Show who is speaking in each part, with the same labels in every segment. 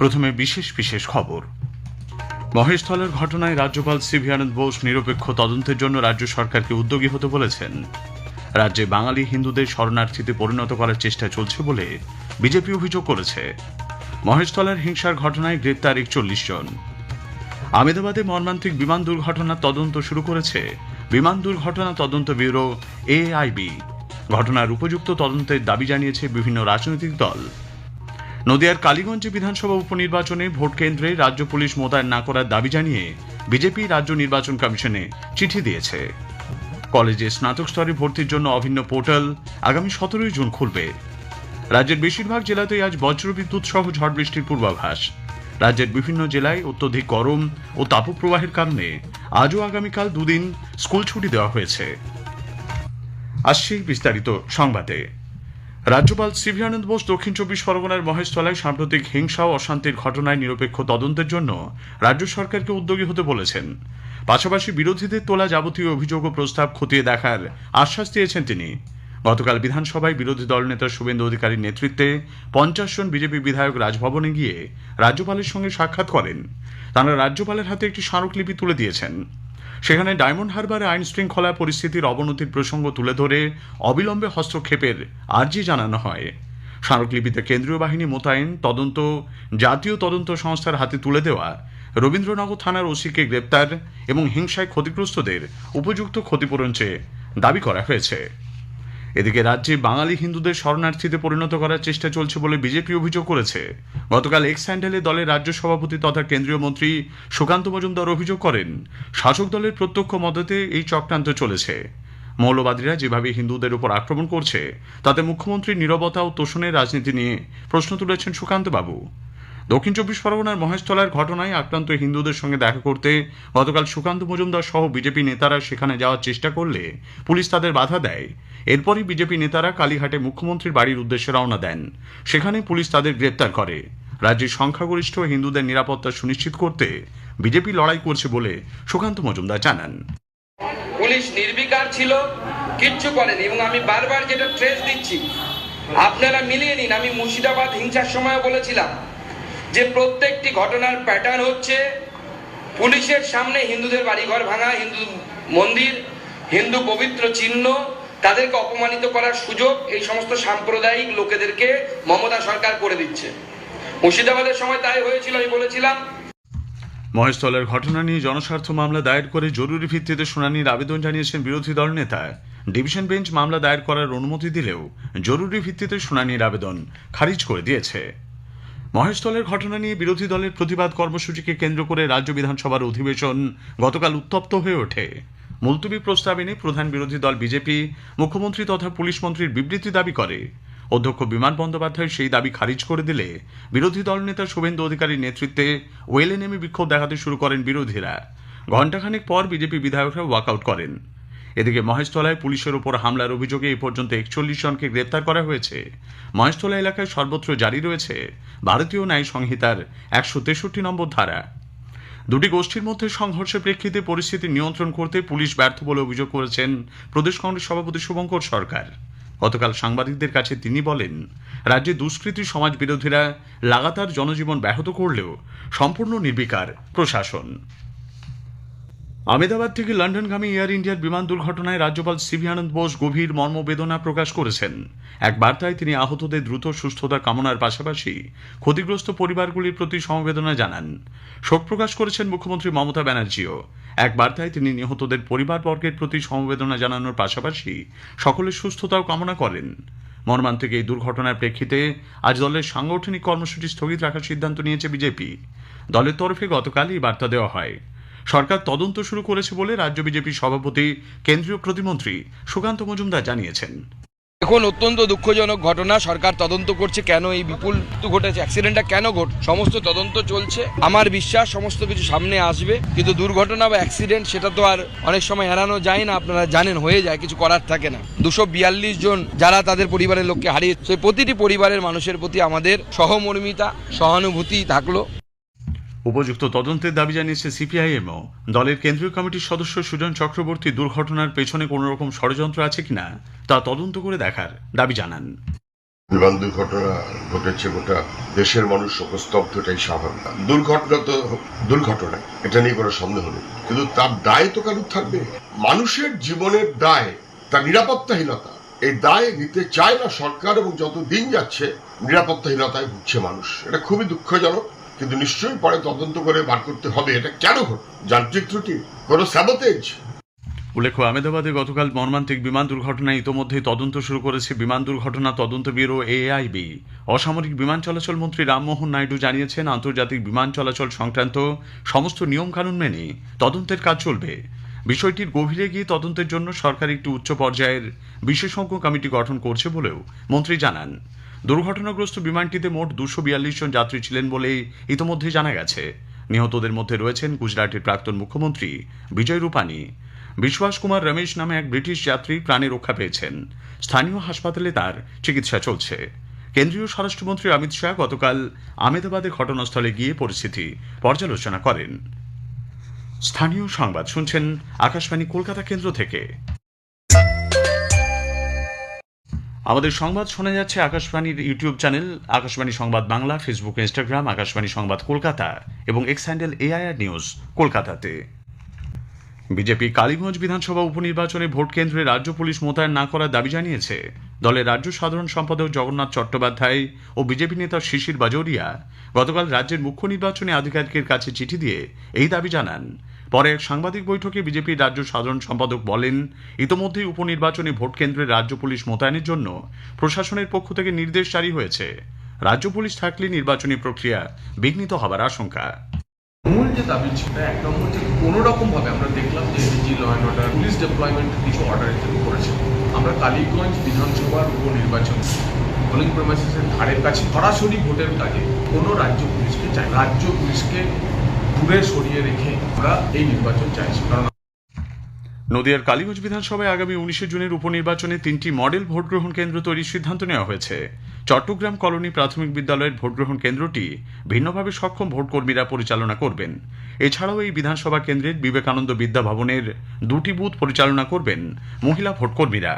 Speaker 1: প্রথমে বিশেষ বিশেষ খবর মহেশতলার ঘটনায় রাজ্যপাল সিভি আনন্দ বোস নিরপেক্ষ তদন্তের জন্য রাজ্য সরকারকে উদ্যোগী হতে বলেছেন রাজ্যে বাঙালি হিন্দুদের শরণার্থীতে পরিণত করার চেষ্টা চলছে বলে বিজেপি অভিযোগ করেছে মহেশতলার হিংসার ঘটনায় গ্রেপ্তার একচল্লিশ জন আমেদাবাদে মর্মান্তিক বিমান দুর্ঘটনার তদন্ত শুরু করেছে বিমান দুর্ঘটনা তদন্ত ব্যুরো এআইবি ঘটনার উপযুক্ত তদন্তের দাবি জানিয়েছে বিভিন্ন রাজনৈতিক দল নদিয়ার কালীগঞ্জ বিধানসভা উপনির্বাচনে ভোট কেন্দ্রে রাজ্য পুলিশ মোতায়েন না করার দাবি জানিয়ে বিজেপি রাজ্য নির্বাচন কমিশনে চিঠি দিয়েছে কলেজে স্নাতক স্তরে ভর্তির জন্য অভিন্ন পোর্টাল আগামী সতেরোই জুন খুলবে রাজ্যের বেশিরভাগ জেলাতেই আজ বজ্রবিদ্যুৎ সহ ঝড় বৃষ্টির পূর্বাভাস রাজ্যের বিভিন্ন জেলায় অত্যধিক গরম ও তাপপ্রবাহের কারণে আজও আগামীকাল দুদিন স্কুল ছুটি দেওয়া হয়েছে বিস্তারিত সংবাদে রাজ্যপাল সিভি আনন্দ বোস দক্ষিণ চব্বিশ পরগনার মহেশতলায় সাম্প্রতিক হিংসা ও অশান্তির ঘটনায় নিরপেক্ষ তদন্তের জন্য রাজ্য সরকারকে উদ্যোগী হতে বলেছেন পাশাপাশি বিরোধীদের তোলা যাবতীয় অভিযোগ ও প্রস্তাব খতিয়ে দেখার আশ্বাস দিয়েছেন তিনি গতকাল বিধানসভায় বিরোধী দলনেতা শুভেন্দু অধিকারীর নেতৃত্বে পঞ্চাশ জন বিজেপি বিধায়ক রাজভবনে গিয়ে রাজ্যপালের সঙ্গে সাক্ষাৎ করেন তাঁরা রাজ্যপালের হাতে একটি স্মারকলিপি তুলে দিয়েছেন সেখানে ডায়মন্ড হারবারে আইন শৃঙ্খলা পরিস্থিতির অবনতির প্রসঙ্গ তুলে ধরে অবিলম্বে হস্তক্ষেপের আর্জি জানানো হয় স্মারকলিপিতে কেন্দ্রীয় বাহিনী মোতায়েন তদন্ত জাতীয় তদন্ত সংস্থার হাতে তুলে দেওয়া রবীন্দ্রনগর থানার ওসিকে গ্রেপ্তার এবং হিংসায় ক্ষতিগ্রস্তদের উপযুক্ত ক্ষতিপূরণ চেয়ে দাবি করা হয়েছে এদিকে রাজ্যে বাঙালি হিন্দুদের শরণার্থীতে পরিণত করার চেষ্টা চলছে বলে বিজেপি অভিযোগ করেছে গতকাল এক্স স্যান্ডেলে দলের রাজ্য সভাপতি তথা কেন্দ্রীয় মন্ত্রী সুকান্ত মজুমদার অভিযোগ করেন শাসক দলের প্রত্যক্ষ মদতে এই চক্রান্ত চলেছে মৌলবাদীরা যেভাবে হিন্দুদের উপর আক্রমণ করছে তাতে মুখ্যমন্ত্রীর নিরবতা ও তোষণের রাজনীতি নিয়ে প্রশ্ন তুলেছেন সুকান্তবাবু দক্ষিণ চব্বিশ পরগনার মহেশতলার ঘটনায় আক্রান্ত হিন্দুদের সঙ্গে দেখা করতে গতকাল সুকান্ত মজুমদার সহ বিজেপি নেতারা সেখানে যাওয়ার চেষ্টা করলে পুলিশ তাদের বাধা দেয় এরপরই বিজেপি নেতারা কালীঘাটে মুখ্যমন্ত্রীর বাড়ির উদ্দেশ্যে রওনা দেন সেখানে পুলিশ তাদের গ্রেপ্তার করে রাজ্যের সংখ্যাগরিষ্ঠ হিন্দুদের নিরাপত্তা সুনিশ্চিত করতে বিজেপি লড়াই করছে বলে সুকান্ত মজুমদার জানান পুলিশ নির্বিকার ছিল কিচ্ছু করেনি এবং আমি বারবার যেটা ট্রেস দিচ্ছি আপনারা মিলিয়ে নিন আমি মুর্শিদাবাদ হিংসার সময় বলেছিলাম যে প্রত্যেকটি ঘটনার প্যাটার্ন হচ্ছে পুলিশের সামনে হিন্দুদের বাড়িঘর ভাঙা হিন্দু মন্দির হিন্দু পবিত্র চিহ্ন তাদেরকে অপমানিত করার সুযোগ এই সমস্ত সাম্প্রদায়িক লোকেদেরকে মমতা সরকার করে দিচ্ছে মুর্শিদাবাদের সময় তাই হয়েছিল আমি বলেছিলাম মহেশতলের ঘটনা নিয়ে জনস্বার্থ মামলা দায়ের করে জরুরি ভিত্তিতে শুনানির আবেদন জানিয়েছেন বিরোধী দল নেতা ডিভিশন বেঞ্চ মামলা দায়ের করার অনুমতি দিলেও জরুরি ভিত্তিতে শুনানির আবেদন খারিজ করে দিয়েছে মহেশতলের ঘটনা নিয়ে বিরোধী দলের প্রতিবাদ কর্মসূচিকে কেন্দ্র করে রাজ্য বিধানসভার অধিবেশন গতকাল উত্তপ্ত হয়ে ওঠে মুলতুবি প্রস্তাব এনে প্রধান বিরোধী দল বিজেপি মুখ্যমন্ত্রী তথা পুলিশ মন্ত্রীর বিবৃতি দাবি করে অধ্যক্ষ বিমান বন্দ্যোপাধ্যায় সেই দাবি খারিজ করে দিলে বিরোধী দল নেতা শুভেন্দু অধিকারীর নেতৃত্বে ওয়েলে বিক্ষোভ দেখাতে শুরু করেন বিরোধীরা ঘণ্টাখানেক পর বিজেপি বিধায়করা ওয়াকআউট করেন এদিকে মহেশতলায় পুলিশের ওপর হামলার অভিযোগে এ পর্যন্ত একচল্লিশ জনকে গ্রেপ্তার করা হয়েছে মহেশতলা এলাকায় সর্বত্র জারি রয়েছে ভারতীয় ন্যায় সংহিতার একশো তেষট্টি নম্বর ধারা দুটি গোষ্ঠীর মধ্যে সংঘর্ষের প্রেক্ষিতে পরিস্থিতি নিয়ন্ত্রণ করতে পুলিশ ব্যর্থ বলে অভিযোগ করেছেন প্রদেশ কংগ্রেস সভাপতি শুভঙ্কর সরকার গতকাল সাংবাদিকদের কাছে তিনি বলেন রাজ্যে দুষ্কৃতী সমাজ বিরোধীরা লাগাতার জনজীবন ব্যাহত করলেও সম্পূর্ণ নির্বিকার প্রশাসন আমেদাবাদ থেকে লন্ডনগামী এয়ার ইন্ডিয়ার বিমান দুর্ঘটনায় রাজ্যপাল সিভি আনন্দ বোস গভীর মর্মবেদনা প্রকাশ করেছেন এক বার্তায় তিনি আহতদের দ্রুত সুস্থতা কামনার পাশাপাশি ক্ষতিগ্রস্ত পরিবারগুলির প্রতি সমবেদনা জানান শোক প্রকাশ করেছেন মুখ্যমন্ত্রী মমতা ব্যানার্জিও এক বার্তায় তিনি নিহতদের পরিবারবর্গের প্রতি সমবেদনা জানানোর পাশাপাশি সকলের সুস্থতাও কামনা করেন মর্মান্তিক এই দুর্ঘটনার প্রেক্ষিতে আজ দলের সাংগঠনিক কর্মসূচি স্থগিত রাখার সিদ্ধান্ত নিয়েছে বিজেপি দলের তরফে গতকালই বার্তা দেওয়া হয় সরকার তদন্ত শুরু করেছে বলে রাজ্য বিজেপির সভাপতি কেন্দ্রীয় প্রতিমন্ত্রী সুকান্ত মজুমদার জানিয়েছেন এখন অত্যন্ত দুঃখজনক ঘটনা সরকার তদন্ত করছে কেন এই বিপুল ঘটেছে অ্যাক্সিডেন্টটা কেন ঘট সমস্ত তদন্ত চলছে আমার বিশ্বাস সমস্ত কিছু সামনে আসবে কিন্তু দুর্ঘটনা বা অ্যাক্সিডেন্ট সেটা তো আর অনেক সময় এড়ানো যায় না আপনারা জানেন হয়ে যায় কিছু করার থাকে না দুশো বিয়াল্লিশ জন যারা তাদের পরিবারের লোককে হারিয়েছে প্রতিটি পরিবারের মানুষের প্রতি আমাদের সহমর্মিতা সহানুভূতি থাকলো উপযুক্ত তদন্তের দাবি জানিয়েছে সিপিআইএমও দলের কেন্দ্রীয় কমিটির সদস্য সুজন চক্রবর্তী দুর্ঘটনার পেছনে কোন রকম ষড়যন্ত্র আছে কিনা তা তদন্ত করে দেখার দাবি জানান বিমান দুর্ঘটনা ঘটেছে গোটা দেশের মানুষ শোকস্তব্ধ এটাই স্বাভাবিক দুর্ঘটনা তো দুর্ঘটনা এটা নিয়ে কোনো সন্দেহ নেই কিন্তু তার দায় তো কারুর থাকবে মানুষের জীবনের দায় তার নিরাপত্তাহীনতা এই দায় নিতে চায় না সরকার এবং যত দিন যাচ্ছে নিরাপত্তাহীনতায় ভুগছে মানুষ এটা খুবই দুঃখজনক কিন্তু নিশ্চয়ই পরে তদন্ত করে বার করতে হবে এটা কেন যান্ত্রিক ত্রুটি কোনো স্যাবতেজ উল্লেখ্য আহমেদাবাদে গতকাল মর্মান্তিক বিমান দুর্ঘটনায় ইতোমধ্যে তদন্ত শুরু করেছে বিমান দুর্ঘটনা তদন্ত ব্যুরো এআইবি অসামরিক বিমান চলাচল মন্ত্রী রামমোহন নাইডু জানিয়েছেন আন্তর্জাতিক বিমান চলাচল সংক্রান্ত সমস্ত নিয়মকানুন মেনে তদন্তের কাজ চলবে বিষয়টির গভীরে গিয়ে তদন্তের জন্য সরকার একটি উচ্চ পর্যায়ের বিশেষজ্ঞ কমিটি গঠন করছে বলেও মন্ত্রী জানান দুর্ঘটনাগ্রস্ত বিমানটিতে মোট দুশো বিয়াল্লিশ জন যাত্রী ছিলেন বলে ইতিমধ্যে জানা গেছে নিহতদের মধ্যে রয়েছেন গুজরাটের প্রাক্তন মুখ্যমন্ত্রী বিজয় রূপানি বিশ্বাস কুমার রমেশ নামে এক ব্রিটিশ যাত্রী প্রাণে রক্ষা পেয়েছেন স্থানীয় হাসপাতালে তার চিকিৎসা চলছে কেন্দ্রীয় স্বরাষ্ট্রমন্ত্রী অমিত শাহ গতকাল আহমেদাবাদের ঘটনাস্থলে গিয়ে পরিস্থিতি পর্যালোচনা করেন স্থানীয় সংবাদ শুনছেন আকাশবাণী কলকাতা কেন্দ্র থেকে আমাদের সংবাদ শোনা যাচ্ছে আকাশবাণীর ইউটিউব চ্যানেল আকাশবাণী সংবাদ বাংলা ফেসবুক ইনস্টাগ্রাম আকাশবাণী সংবাদ কলকাতা এবং এক্স হ্যান্ডেল এআইআর নিউজ কলকাতাতে বিজেপি কালীগঞ্জ বিধানসভা উপনির্বাচনে ভোট কেন্দ্রে রাজ্য পুলিশ মোতায়েন না করার দাবি জানিয়েছে দলের রাজ্য সাধারণ সম্পাদক জগন্নাথ চট্টোপাধ্যায় ও বিজেপি নেতা শিশির বাজোরিয়া গতকাল রাজ্যের মুখ্য নির্বাচনী আধিকারিকের কাছে চিঠি দিয়ে এই দাবি জানান পরে এক সাংবাদিক বৈঠকে বিজেপির রাজ্য সাধারণ সম্পাদক বলেন ইতোমধ্যেই উপনির্বাচনে ভোট কেন্দ্রে রাজ্য পুলিশ মোতায়েনের জন্য প্রশাসনের পক্ষ থেকে নির্দেশ জারি হয়েছে রাজ্য পুলিশ থাকলে নির্বাচনী প্রক্রিয়া বিঘ্নিত হবার আশঙ্কা মূল যে দাবি ছিল এক নম্বর যে কোনো রকমভাবে আমরা দেখলাম যে ADG law and order police deployment কিছু অর্ডার ইত্যাদি করেছে আমরা কালীগঞ্জ বিধানসভার উপনির্বাচন পোলিং প্রমাইসেসের ধারের কাছে সরাসরি ভোটের কাজে কোনো রাজ্য পুলিশকে চাই রাজ্য পুলিশকে দূরে সরিয়ে রেখে আমরা এই নির্বাচন চাইছি কারণ নদিয়ার কালীগঞ্জ বিধানসভায় আগামী উনিশে জুনের উপনির্বাচনে তিনটি মডেল ভোটগ্রহণ কেন্দ্র তৈরির সিদ্ধান্ত নেওয়া হয়েছে চট্টগ্রাম কলোনি প্রাথমিক বিদ্যালয়ের ভোটগ্রহণ কেন্দ্রটি ভিন্নভাবে সক্ষম ভোটকর্মীরা পরিচালনা করবেন এছাড়াও এই বিধানসভা কেন্দ্রের বিবেকানন্দ বিদ্যা ভবনের দুটি বুথ পরিচালনা করবেন মহিলা ভোটকর্মীরা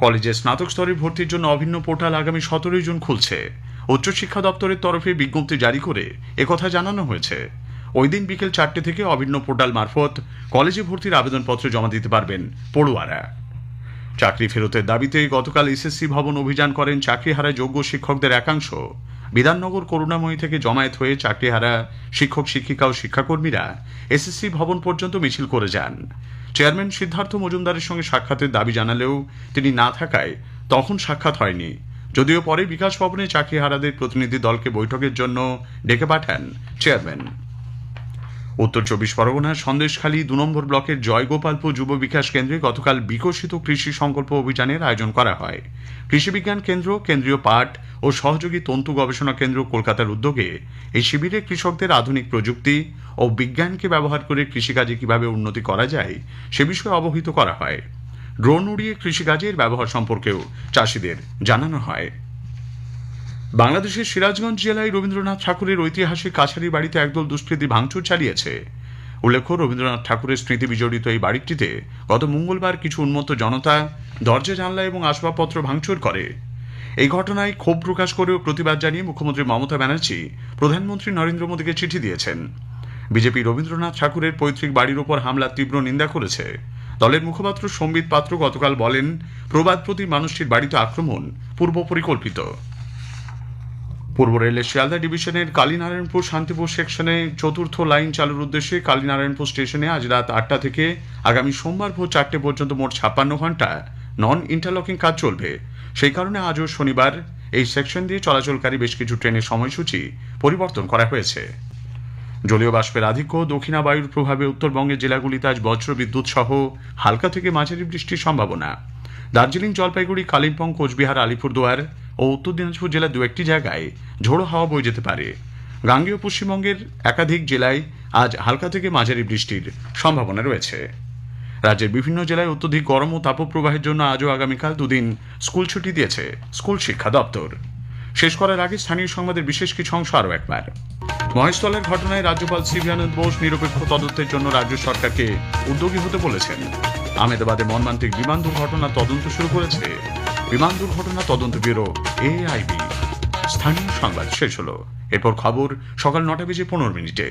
Speaker 1: কলেজে স্নাতক স্তরে ভর্তির জন্য অভিন্ন পোর্টাল আগামী সতেরোই জুন খুলছে উচ্চশিক্ষা দপ্তরের তরফে বিজ্ঞপ্তি জারি করে একথা জানানো হয়েছে ওই দিন বিকেল চারটে থেকে অভিন্ন পোর্টাল মারফত কলেজে ভর্তির আবেদনপত্র জমা দিতে পারবেন পড়ুয়ারা চাকরি ফেরতের দাবিতে গতকাল এসএসসি ভবন অভিযান করেন চাকরি হারায় যোগ্য শিক্ষকদের একাংশ বিধাননগর করুণাময়ী থেকে জমায়েত হয়ে চাকরি হারা শিক্ষক শিক্ষিকা ও শিক্ষাকর্মীরা এসএসসি ভবন পর্যন্ত মিছিল করে যান চেয়ারম্যান সিদ্ধার্থ মজুমদারের সঙ্গে সাক্ষাতের দাবি জানালেও তিনি না থাকায় তখন সাক্ষাৎ হয়নি যদিও পরে বিকাশ ভবনে চাকরিহারাদের প্রতিনিধি দলকে বৈঠকের জন্য ডেকে পাঠান চেয়ারম্যান উত্তর চব্বিশ পরগনার সন্দেশখালী দু নম্বর ব্লকের জয়গোপালপুর যুব বিকাশ কেন্দ্রে গতকাল বিকশিত কৃষি সংকল্প অভিযানের আয়োজন করা হয় কৃষি বিজ্ঞান কেন্দ্র কেন্দ্রীয় পাট ও সহযোগী তন্তু গবেষণা কেন্দ্র কলকাতার উদ্যোগে এই শিবিরে কৃষকদের আধুনিক প্রযুক্তি ও বিজ্ঞানকে ব্যবহার করে কৃষিকাজে কিভাবে উন্নতি করা যায় সে বিষয়ে অবহিত করা হয় ড্রোন উড়িয়ে কৃষিকাজের ব্যবহার সম্পর্কেও চাষিদের জানানো হয় বাংলাদেশের সিরাজগঞ্জ জেলায় রবীন্দ্রনাথ ঠাকুরের ঐতিহাসিক কাছারি বাড়িতে একদল দুষ্কৃতী ভাঙচুর চালিয়েছে উল্লেখ্য রবীন্দ্রনাথ ঠাকুরের স্মৃতি বিজড়িত এই বাড়িটিতে গত মঙ্গলবার কিছু উন্মত্ত জনতা দরজা জানলা এবং আসবাবপত্র ভাঙচুর করে এই ঘটনায় ক্ষোভ প্রকাশ করেও প্রতিবাদ জানিয়ে মুখ্যমন্ত্রী মমতা ব্যানার্জি প্রধানমন্ত্রী নরেন্দ্র মোদীকে চিঠি দিয়েছেন বিজেপি রবীন্দ্রনাথ ঠাকুরের পৈতৃক বাড়ির ওপর হামলার তীব্র নিন্দা করেছে দলের মুখপাত্র সম্বিত পাত্র গতকাল বলেন প্রতি মানুষটির বাড়িতে আক্রমণ পূর্ব পরিকল্পিত পূর্ব রেলের শিয়ালদা ডিভিশনের কালীনারায়ণপুর শান্তিপুর সেকশনে চতুর্থ লাইন চালুর উদ্দেশ্যে কালীনারায়ণপুর স্টেশনে আজ রাত আটটা থেকে আগামী সোমবার ভোর চারটে পর্যন্ত মোট ছাপ্পান্ন ঘন্টা নন ইন্টারলকিং কাজ চলবে সেই কারণে আজও শনিবার এই সেকশন দিয়ে চলাচলকারী বেশ কিছু ট্রেনের সময়সূচি পরিবর্তন করা হয়েছে জলীয় বাষ্পের আধিক্য দক্ষিণা বায়ুর প্রভাবে উত্তরবঙ্গের জেলাগুলিতে আজ বজ্র বিদ্যুৎ সহ হালকা থেকে মাঝারি বৃষ্টির সম্ভাবনা দার্জিলিং জলপাইগুড়ি কালিম্পং কোচবিহার আলিপুরদুয়ার ও উত্তর দিনাজপুর জেলার দু একটি জায়গায় ঝোড়ো হাওয়া বয়ে যেতে পারে গাঙ্গেয় পশ্চিমবঙ্গের একাধিক জেলায় আজ হালকা থেকে মাঝারি বৃষ্টির সম্ভাবনা রয়েছে রাজ্যের বিভিন্ন জেলায় অত্যধিক গরম ও তাপপ্রবাহের জন্য আজও আগামীকাল দুদিন স্কুল ছুটি দিয়েছে স্কুল শিক্ষা দপ্তর শেষ করার আগে স্থানীয় সংবাদের বিশেষ কিছু অংশ আরও একবার মহেশতলের ঘটনায় রাজ্যপাল সিভি আনন্দ বোস নিরপেক্ষ তদন্তের জন্য রাজ্য সরকারকে উদ্যোগী হতে বলেছেন আহমেদাবাদে মর্মান্তিক বিমান দুর্ঘটনা তদন্ত শুরু করেছে বিমান দুর্ঘটনা তদন্ত ব্যুরো এআইবি স্থানীয় সংবাদ শেষ হল এরপর খবর সকাল নটা বেজে পনেরো মিনিটে